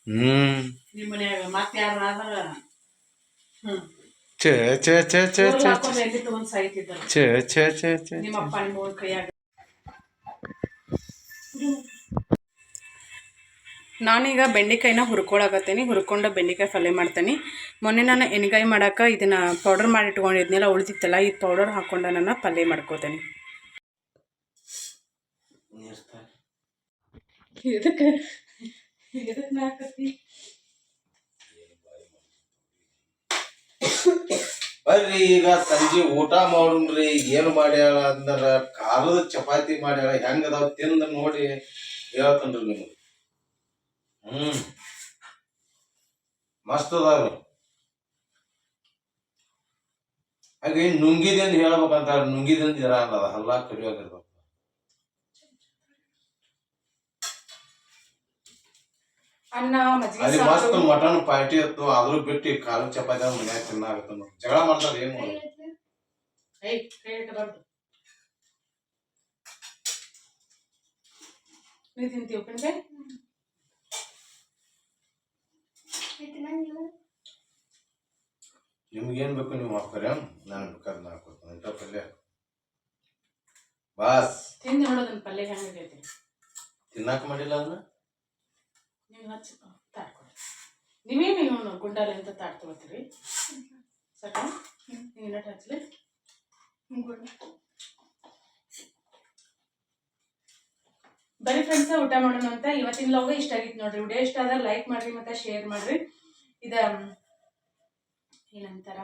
C: ಹ್ಮ್. ಛೇ ಛೇ ಛೇ ಛೇ ಛೇ ಛೇ. ಛೇ ಛೇ ಛೇ
A: ನಾನೀಗ ಬೆಂಡೆಕಾಯಿನ ಹುರ್ಕೊಳಕತ್ತೀನಿ ಹುರ್ಕೊಂಡು ಬೆಂಡೆಕಾಯಿ ಪಲ್ಯ ಮಾಡ್ತೀನಿ. ಮೊನ್ನೆ ನಾನು ಎಣ್ಗಾಯಿ ಮಾಡಕ್ಕೆ ಇದನ್ನು ಪೌಡರ್ ಮಾಡಿ ಇಟ್ಕೊಂಡಿದ್ನೆಲ್ಲ ಉಳಿದಿತ್ತಲ್ಲ ಈ ಪೌಡರ್ ಹಾಕ್ಕೊಂಡು ನಾನು ಪಲ್ಯ ಮಾಡ್ಕೋತೀನಿ. ಎದಕ್ಕೆ ಇದಕ್ಕೆ
C: ಬರ್ರಿ, ಈಗ ಸಂಜೆ ಊಟ ಮಾಡೋಣ್ರಿ, ಏನು ಮಾಡ್ಯಾಳ ಅಂದ್ರ ಖಾರದ ಚಪಾತಿ ಮಾಡ್ಯಾಳ, ಹೆಂಗದಾವ ತಿಂದ ನೋಡಿ ಹೇಳ್ತನ್ರಿ ನಿಮ್ಗೆ. ಹ್ಮ್. ಮಸ್ತ್ ಅದಾವ್ರಿ ಹಾಗೆ ಅಂತ ಹೇಳ್ಬೇಕಂತ ಅಂತ ಇರಲ್ಲ ಹಲ್ಲ ಕಡಿಯೋಗಿರ್ಬೇಕು
A: ಅನ್ನ ಮಜ್ಜಿಗೆ
C: ಅಲ್ಲಿ ಮಸ್ತ್ ಮಟನ್ ಪಾರ್ಟಿ ಇತ್ತು ಆದ್ರೂ ಬಿಟ್ಟು ಕಾಲು ಚಪಾತಿ ಮನ್ಯಾಗ ತಿನ್ನಾಗತ್ತ ಜಗಳ ಮಾಡ್ತಾರೆ ಏನು
A: ನೀ ತಿಂತೀವಿ ಕಣ್ಡೆ
C: ನಿಮ್ಗೇನ್ ಬೇಕು ನೀವು ಮಾಡ್ತಾರೆ ನಾನು ಬೇಕಾದ್ರೆ ನಾನು ಕೊಡ್ತೀನಿ ಇಂಥ ಪಲ್ಯ ಬಾಸ್
A: ತಿಂದು ನೋಡೋದನ್ನ ಪಲ್ಯ ಹೆಂಗೈತಿ
C: ತಿನ್ನಾಕ ಮಾಡಿಲ್ಲ ಅದನ್ನ
A: ನೀವು ಹಚ್ಚಿ ತಾಡ್ಕೊಳ್ಳಿ. ನೀವೇ ನೀವು ಗುಂಡಾಲೆ ಅಂತ ತಾಡ್ ತಗೋತೀರಿ ಸಾಕ? ನೀವು ನಟ ಹಚ್ಚಲಿ ಬರೀ ಫ್ರೆಂಡ್ಸ್ ಊಟ ಮಾಡೋಣ ಅಂತ. ಇವತ್ತಿನ ಲಾಗ ಇಷ್ಟ ಆಗಿತ್ತು ನೋಡ್ರಿ. ವಿಡಿಯೋ ಇಷ್ಟ ಆದ್ರೆ ಲೈಕ್ ಮಾಡ್ರಿ ಮತ್ತೆ ಶೇರ್ ಮಾಡ್ರಿ. ಇದ, ಏನಂತಾರ?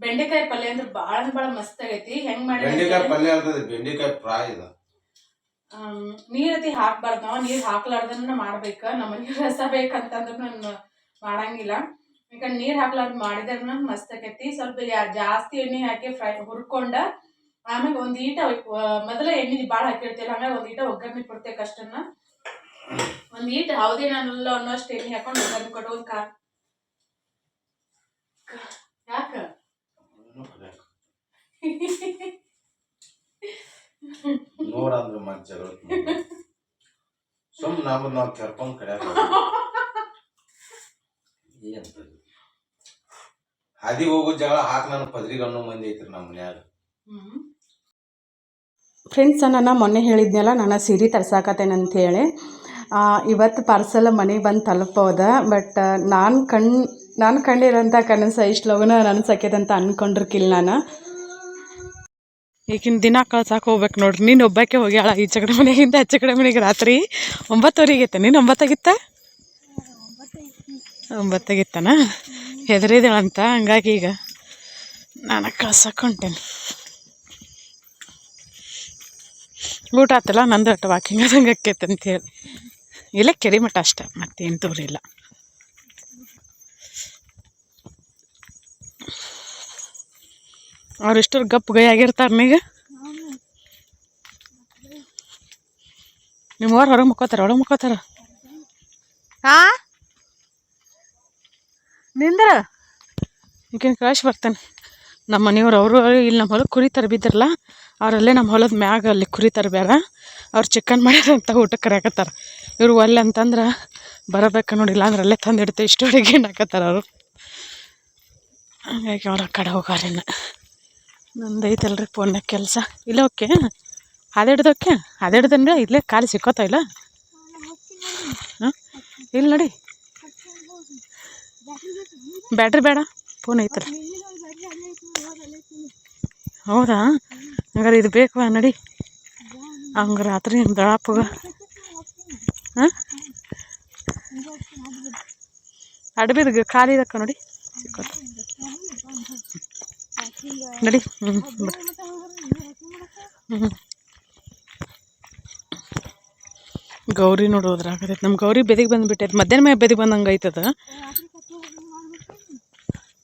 A: ಬೆಂಡೆಕಾಯಿ ಪಲ್ಯ ಅಂದ್ರೆ ಭಾಳ ಭಾಳ ಮಸ್ತ್ ಆಗೈತಿ. ಹೆಂಗ್ ಮಾಡಿ
C: ಬೆಂಡೆಕಾಯಿ ಪಲ್ಯ ಬೆಂಡೆಕಾಯಿ ಫ್ರೈ ಇದು
A: ನೀರ್ ಅತಿ ಹಾಕ್ಬಾರ್ದು. ನಾವು ನೀರ್ ಹಾಕ್ಲಾರ್ದನ್ನ ಮಾಡ್ಬೇಕ. ನಮಗೆ ರಸ ಬೇಕಂತಂದ್ರ ನಾನು ಮಾಡಂಗಿಲ್ಲ. ಯಾಕಂದ್ರೆ ನೀರ್ ಹಾಕ್ಲಾರ್ದು ಮಾಡಿದ್ರ ಮಸ್ತ್ ಆಕೈತಿ. ಸ್ವಲ್ಪ ಜಾಸ್ತಿ ಎಣ್ಣೆ ಹಾಕಿ ಫ್ರೈ ಹುರ್ಕೊಂಡ ಆಮೇಲೆ ಒಂದ್ ಈಟ ಮೊದಲ ಎಣ್ಣೆ ಭಾಳ ಹಾಕಿರ್ತೀವಿ ಹಂಗಾಗಿ ಒಂದ್ ಈಟ ಒಗ್ಗರಣೆ ಕೊಡ್ತೇವೆ ಕಷ್ಟನ್ನ. ಒಂದ್ ಈಟ ಹೌದೇ ನಾನಲ್ಲ ಅನ್ನೋಷ್ಟು ಎಣ್ಣೆ ಹಾಕೊಂಡು ಒಗ್ಗರಣೆ ಕೊಟ್ಟು ಒಂದ್ ಕಾ ಯಾಕ? [LAUGHS]
C: ನೋಡಂದ್ರೆ ಮತ್ತೆ ಸುಮ್ ನಾವು ನಾವು ಕೆರ್ಕೊಂಡ್ ಕಡೆ ಏನಂತದು ಹಾದಿ ಹೋಗೋ ಜಗಳ ಹಾಕಿ ನನ್ನ ಪದ್ರಿಗಣ್ಣು ಮಂದಿ ಐತ್ರಿ ನಮ್ಮ ಮನ್ಯಾಗ.
A: ಫ್ರೆಂಡ್ಸ್ ನಾನು ಮೊನ್ನೆ ಹೇಳಿದ್ನಲ್ಲ, ನಾನು ಸೀರೆ ತರ್ಸಾಕತ್ತೇನಂತೇಳಿ ಇವತ್ತು ಪಾರ್ಸಲ್ ಮನೆಗೆ ಬಂದು ತಲುಪೋದ ಬಟ್ ನಾನು ಕಣ್, ನಾನು ಕಂಡಿರೋಂಥ ಕನಸು ಇಷ್ಟು ಲಗುನ ನನಸಾಕ್ಯದಂತ ಅಂದ್ಕೊಂಡಿರ್ಕಿಲ್ಲ ನಾನು. ಈಗಿನ ದಿನ ಕಳ್ಸಕ್ಕೆ ಹೋಗ್ಬೇಕು ನೋಡ್ರಿ. ನೀನು ಒಬ್ಬಾಕೆ ಹೋಗ್ಯಾಳ ಈ ಚಕಡೆ ಮನೆಗಿಂತ ಆಚೆ ಕಡೆ ಮನೆಗೆ ರಾತ್ರಿ ಒಂಬತ್ತುವರೆಗೆ ಇತ್ತ ನೀನು ಒಂಬತ್ತಾಗಿತ್ತ? ಒಂಬತ್ತಾಗಿತ್ತನ? ಹೆದರಿದಳಂತ ಹಂಗಾಗಿ ಈಗ ನಾನು ಕಳ್ಸಕ್ಕೆ ಹೊಂಟೇನೆ. ಊಟ ಆತಲ್ಲ, ನಂದು ಒಟ್ಟು ವಾಕಿಂಗ್ ಆದಂಗೆ ಅಂತ ಹೇಳಿ ಇಲ್ಲೇ ಕೆರೆ ಮಠ ಅಷ್ಟೆ, ಮತ್ತೇನು ದೂರ ಇಲ್ಲ ಅವ್ರಿಷ್ಟು ಗಪ್ ಗೈ ಆಗಿರ್ತಾರೆ ನೀಗ? ನಿಮ್ಮವ್ರು ಹೊರಗೆ ಮುಕ್ಕೋತಾರ ಒಳಗೆ ಮುಕ್ಕೋತಾರ? ಹಾ ನಿಂದ್ರ? ಈಗಿನ ಕಳಿಸಿ ಬರ್ತಾನೆ. ನಮ್ಮ ಮನೆಯವ್ರು ಅವರು ಇಲ್ಲಿ ನಮ್ಮ ಹೊಲಕ್ಕೆ ಕುರಿ ತರಬಿದ್ರಲ್ಲ ಅವರಲ್ಲೇ ನಮ್ಮ ಹೊಲದ ಮ್ಯಾಗ ಅಲ್ಲಿ ಕುರಿ ತರಬ್ಯಾರ ಅವ್ರು ಚಿಕನ್ ಮಾಡ್ಯಾರ ಅಂತ ಊಟಕ್ಕೆ ಕರೆಯಕತ್ತಾರ. ಇವರು ಒಲ್ಲೆ ಅಂತಂದ್ರೆ ಬರಬೇಕು ನೋಡಿಲ್ಲ ಅಂದ್ರೆ ಅಲ್ಲೇ ತಂದು ಇಡ್ತೇವೆ ಇಷ್ಟು ಅಡುಗೆ ಹಾಕತ್ತಾರ ಅವರು. ಹಂಗಾಗಿ ಅವ್ರ ಆ ಕಡೆ ಹೋಗಾರೇನ ನಂದು ಐತಲ್ರಿ ಫೋನ್ನಾಗ ಕೆಲಸ. ಇಲ್ಲ ಓಕೆ ಅದಿಡ್ದೋಕೆ ಹಾದಿಡ್ದಂಗೆ ಇಲ್ಲೇ ಖಾಲಿ ಸಿಕ್ಕೋತಾ ಇಲ್ಲ? ಹಾಂ ಇಲ್ಲಿ ನೋಡಿ. ಬ್ಯಾಟ್ರಿ ಬೇಡ ಫೋನ್ ಐತಲ್ಲ ಹೌದಾ? ಹಂಗಾರೆ ಇದು ಬೇಕು ನಡಿ. ಹಂಗೆ ರಾತ್ರಿ ದಳಾಪುಗ. ಹಾಂ? ಅಡ್ಬಿದ ಖಾಲಿ ಇದಕ್ಕ ನೋಡಿ, ಸಿಕ್ಕೋತ. ನಡಿ. ಹ್ಞೂ ಗೌರಿ ನೋಡೋದ್ರಾಗತೈತೆ ನಮ್ಮ ಗೌರಿ ಬೆದಿಗೆ ಬಂದುಬಿಟ್ಟೈತೆ. ಮಧ್ಯಾಹ್ನ ಮೇಲೆ ಬೆದಿಗೆ ಬಂದಂಗೆ ಆಯ್ತದ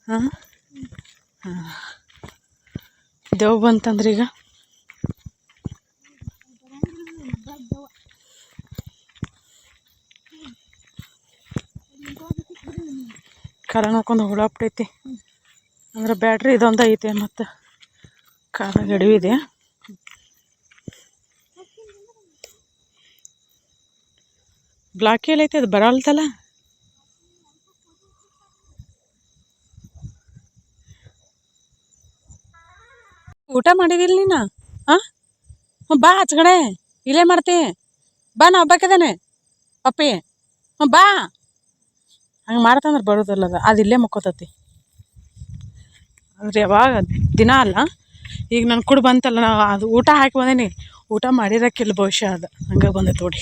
A: ಹಾಂ? ಹಾಂ. ದೇವ್ ಬಂತಂದ್ರೆ ಈಗ? ಕರ ನೋಡ್ಕೊಂಡು ಹುಳ ಬಿಟ್ಟೈತಿ ಅಂದ್ರೆ ಬ್ಯಾಟ್ರಿ ಇದೊಂದು ಐತೆ ಮತ್ತು ಕಾರ ಗಡಿವಿದೆ ಬ್ಲಾಕ್ ಎಲ್ಲ ಐತೆ? ಅದು ಬರಲ್ತಲ್ಲ? ಊಟ ಮಾಡಿದಿಲ್ಲ ನೀನು? ಹಾಂ ಹ್ಞೂ ಬಾ ಆಚೆಗಡೆ ಇಲ್ಲೇ ಮಾಡ್ತಿ. ಬಾ, ನಾ ಹಬ್ಬಕ್ಕಿದ್ದಾನೆ ಪಪ್ಪಿ. ಹ್ಞೂ ಬಾ. ಹಂಗೆ ಮಾಡ್ತಂದ್ರೆ ಬರೋದಿಲ್ಲ ಅದು ಅದು ಇಲ್ಲೇ ಮುಕ್ಕೋತತಿ. ಅಂದ್ರೆ ಯಾವಾಗ? ದಿನ ಅಲ್ಲ. ಈಗ ನಾನು ಕೂಡ ಬಂತಲ್ಲ ನಾ ಅದು ಊಟ ಹಾಕಿ ಬಂದೇನಿ. ಊಟ ಮಾಡಿರಕ್ಕಿಲ್ಲ ಬಹುಶಃ ಅದು. ಹಂಗೆ ಬಂದೈತೆ ನೋಡಿ.